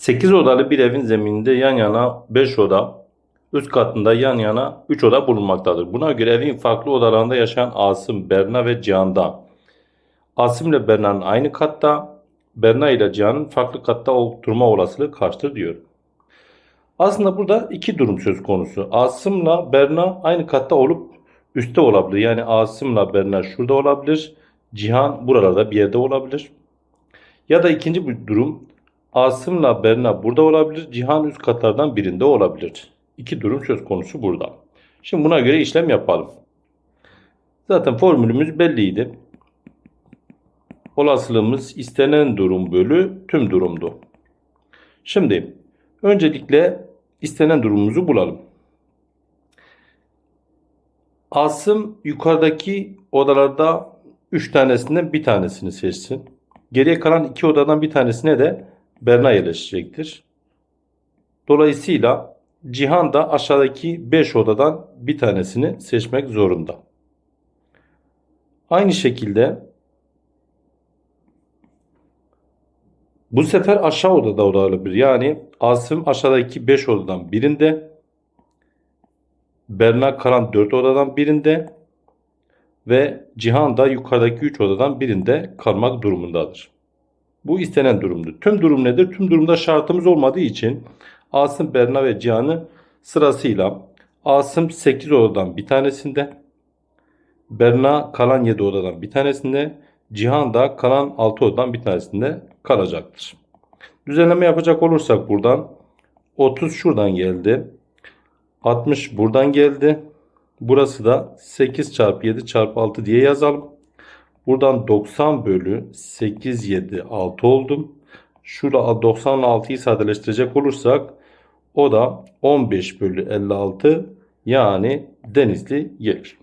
8 odalı bir evin zemininde yan yana 5 oda, üst katında yan yana 3 oda bulunmaktadır. Buna göre evin farklı odalarında yaşayan Asım, Berna ve Cihan'da. Asım ile Berna'nın aynı katta, Berna ile Cihan'ın farklı katta oturma olasılığı kaçtır diyor. Aslında burada iki durum söz konusu. Asım'la Berna aynı katta olup üstte olabilir. Yani Asım'la Berna şurada olabilir. Cihan buralarda bir yerde olabilir. Ya da ikinci bir durum Asım'la Berna burada olabilir. Cihan üst katlardan birinde olabilir. İki durum söz konusu burada. Şimdi buna göre işlem yapalım. Zaten formülümüz belliydi. Olasılığımız istenen durum bölü tüm durumdu. Şimdi öncelikle istenen durumumuzu bulalım. Asım yukarıdaki odalarda 3 tanesinden bir tanesini seçsin. Geriye kalan iki odadan bir tanesine de Berna yerleşecektir. Dolayısıyla Cihan da aşağıdaki 5 odadan bir tanesini seçmek zorunda. Aynı şekilde bu sefer aşağı odada olabilir. Yani Asım aşağıdaki 5 odadan birinde, Berna kalan 4 odadan birinde ve Cihan da yukarıdaki 3 odadan birinde kalmak durumundadır. Bu istenen durumdur. Tüm durum nedir? Tüm durumda şartımız olmadığı için Asım, Berna ve Cihan'ı sırasıyla Asım 8 odadan bir tanesinde, Berna kalan 7 odadan bir tanesinde, Cihan da kalan 6 odadan bir tanesinde kalacaktır. Düzenleme yapacak olursak buradan 30 şuradan geldi. 60 buradan geldi. Burası da 8 çarpı 7 çarpı 6 diye yazalım. Buradan 90 bölü 8 7 6 oldum. Şurada 96'yı sadeleştirecek olursak o da 15 bölü 56 yani Denizli gelir.